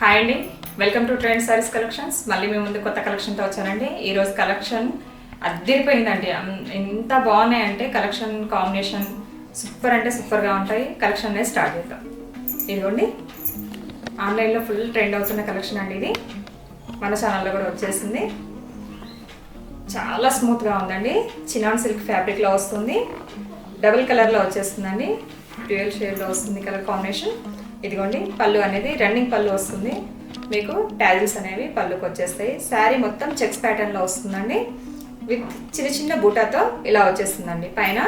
Hi అండి. Welcome to trend sarees collections మళ్ళీ మేము ముందు కొత్త కలెక్షన్తో వచ్చానండి. ఈరోజు కలెక్షన్ అద్దరిపోయిందండి. ఎంత బాగున్నాయంటే కలెక్షన్ కాంబినేషన్ సూపర్ అంటే సూపర్గా ఉంటాయి. కలెక్షన్ అనేది స్టార్ట్ చేద్దాం. ఇదిగోండి. ఆన్లైన్లో ఫుల్ ట్రెండ్ అవుతున్న కలెక్షన్ అండి ఇది. మన ఛానల్లో కూడా వచ్చేసింది. చాలా స్మూత్గా ఉందండి. చినాన్ సిల్క్ ఫ్యాబ్రిక్లో వస్తుంది. డబుల్ కలర్లో వచ్చేస్తుందండి. డ్యూయల్ షేడ్లో వస్తుంది కలర్ కాంబినేషన్ ఇదిగోండి పళ్ళు అనేది రన్నింగ్ పళ్ళు వస్తుంది. మీకు ట్యాజిల్స్ అనేవి పళ్ళుకి వచ్చేస్తాయి. శారీ మొత్తం చెక్స్ ప్యాటర్న్లో వస్తుందండి. విత్ చిన్న చిన్న బూటాతో ఇలా వచ్చేస్తుందండి. పైన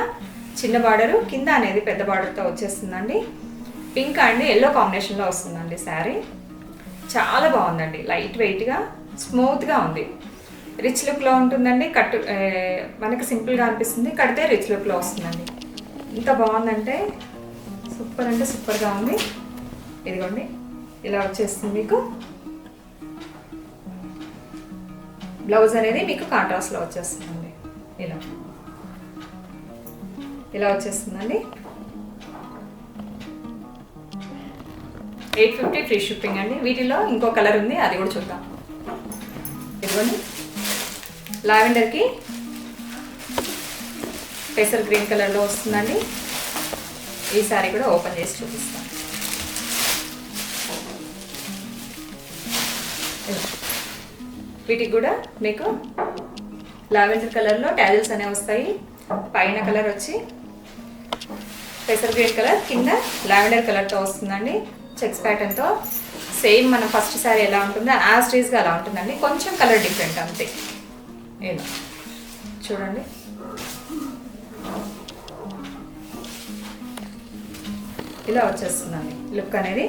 చిన్న బార్డరు కింద అనేది పెద్ద బార్డర్తో వచ్చేస్తుందండి. పింక్ అండ్ ఎల్లో కాంబినేషన్లో వస్తుందండి శారీ. చాలా బాగుందండి. లైట్ వెయిట్గా స్మూత్గా ఉంది. రిచ్ లుక్లో ఉంటుందండి. కట్టు మనకి సింపుల్గా అనిపిస్తుంది. కడితే రిచ్ లుక్లో వస్తుందండి. ఇంత బాగుందంటే సూపర్ అంటే సూపర్గా ఉంది. ఇదిగోండి ఇలా వచ్చేస్తుంది మీకు. బ్లౌజ్ అనేది మీకు కాంట్రాస్ట్లో వచ్చేస్తుందండి. ఇలా. ఇలా వచ్చేస్తుందండి. ఎయిట్ ఫిఫ్టీ ఫ్రీ షిప్పింగ్ అండి. వీటిలో ఇంకో కలర్ ఉంది అది కూడా చూద్దాం. ఇదిగోండి. లావెండర్కి పెసర్ గ్రీన్ కలర్లో వస్తుందండి. ఈ సారీ కూడా ఓపెన్ చేసి చూపిస్తాను. వీటికి కూడా మీకు లావెండర్ కలర్లో ట్యాజల్స్ అనేవి వస్తాయి. పైన కలర్ వచ్చి పెసర్ గ్రీన్ కలర్ కింద లావెండర్ కలర్తో వస్తుందండి. చెక్స్ ప్యాటర్న్తో సేమ్ మన ఫస్ట్ శారీ ఎలా ఉంటుందో యాజ్ రీజ్గా అలా ఉంటుందండి. కొంచెం కలర్ డిఫరెంట్ అంతే. ఇలా. చూడండి. ఇలా వచ్చేస్తుందండి. లుక్ అనేది.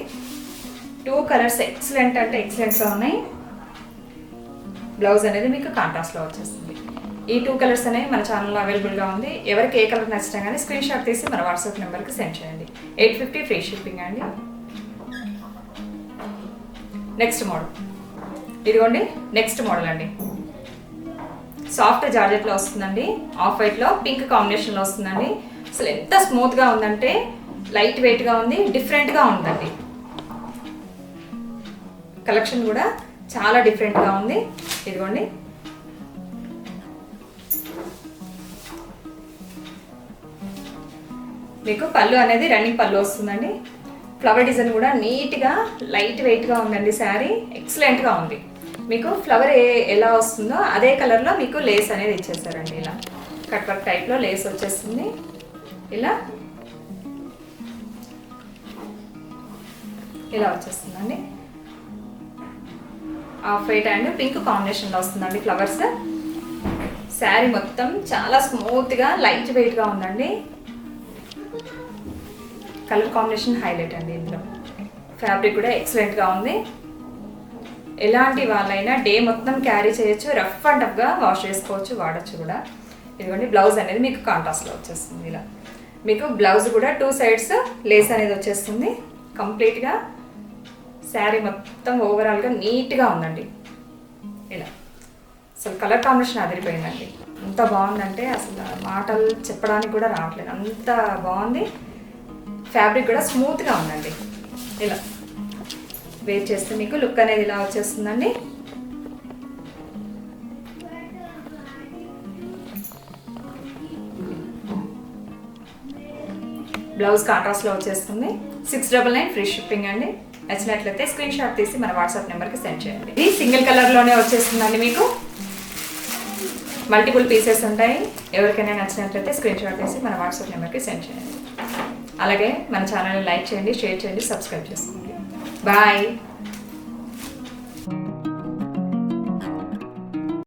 టూ కలర్స్ ఎక్సలెంట్ అంటే ఎక్సలెంట్గా ఉన్నాయి. బ్లౌజ్ అనేది మీకు కాంట్రాస్ట్లో వచ్చేస్తుంది. ఈ టూ కలర్స్ అనేవి మన ఛానల్లో అవైలబుల్గా ఉంది. ఎవరికి ఏ కలర్ నచ్చినా కానీ స్క్రీన్ షాట్ తీసి మన వాట్సాప్ నెంబర్కి సెండ్ చేయండి. ఎయిట్ ఫిఫ్టీ ఫ్రీ షిప్పింగ్ అండి. నెక్స్ట్ మోడల్ ఇదిగోండి నెక్స్ట్ మోడల్ అండి. సాఫ్ట్ జార్జెట్లో వస్తుందండి. ఆఫ్ వైట్లో పింక్ కాంబినేషన్లో వస్తుందండి. అసలు ఎంత స్మూత్గా ఉందంటే లైట్ వెయిట్గా ఉంది డిఫరెంట్గా ఉందండి. కలెక్షన్ కూడా చాలా డిఫరెంట్గా ఉంది. ఇదిగోండి. మీకు పళ్ళు అనేది రన్నింగ్ పళ్ళు వస్తుందండి. ఫ్లవర్ డిజైన్ కూడా నీట్గా లైట్ వెయిట్గా ఉందండి శారీ. ఎక్సలెంట్గా ఉంది. మీకు ఫ్లవర్ ఏ ఎలా వస్తుందో అదే కలర్లో మీకు లేస్ అనేది ఇచ్చేసారండి ఇలా. కట్ వర్క్ టైప్లో లేస్ వచ్చేస్తుంది. ఇలా. ఇలా వచ్చేస్తుందండి. ఆఫ్ వైట్ అండ్ పింక్ కాంబినేషన్లో వస్తుందండి ఫ్లవర్స్. శారీ మొత్తం చాలా స్మూత్గా లైట్ వెయిట్గా ఉందండి. కలర్ కాంబినేషన్ హైలైట్ అండి ఇందులో. ఫ్యాబ్రిక్ కూడా ఎక్సలెంట్గా ఉంది. ఎలాంటి వాళ్ళైనా డే మొత్తం క్యారీ చేయొచ్చు రఫ్ అండ్ టఫ్గా వాష్ చేసుకోవచ్చు వాడచ్చు కూడా. ఇదిగోండి బ్లౌజ్ అనేది మీకు కాంట్రాస్ట్లో వచ్చేస్తుంది ఇలా. మీకు బ్లౌజ్ కూడా టూ సైడ్స్ లేస్ అనేది వచ్చేస్తుంది. కంప్లీట్గా శారీ మొత్తం ఓవరాల్గా నీట్గా ఉందండి. ఇలా. అసలు కలర్ కాంబినేషన్ అదిరిపోయిందండి. ఎంత బాగుందంటే అసలు మాటలు చెప్పడానికి కూడా రావట్లేదు. అంత బాగుంది. ఫ్యాబ్రిక్ కూడా స్మూత్గా ఉందండి. ఇలా. వేర్ చేస్తే మీకు లుక్ అనేది ఇలా వచ్చేస్తుందండి. బ్లౌజ్ కాంట్రాస్ట్లో వచ్చేస్తుంది. Six double nine free shipping అండి. నచ్చినట్లయితే స్క్రీన్ షాట్ తీసి మన వాట్సాప్ నెంబర్కి సెండ్ చేయండి. ఇది సింగిల్ కలర్లోనే వచ్చేస్తుందండి మీకు. మల్టిపుల్ పీసెస్ ఉంటాయి. ఎవరికైనా నచ్చినట్లయితే స్క్రీన్ షాట్ తీసి మన వాట్సాప్ నెంబర్కి సెండ్ చేయండి. అలాగే మన ఛానల్ని లైక్ చేయండి షేర్ చేయండి సబ్స్క్రైబ్ చేసుకోండి. బాయ్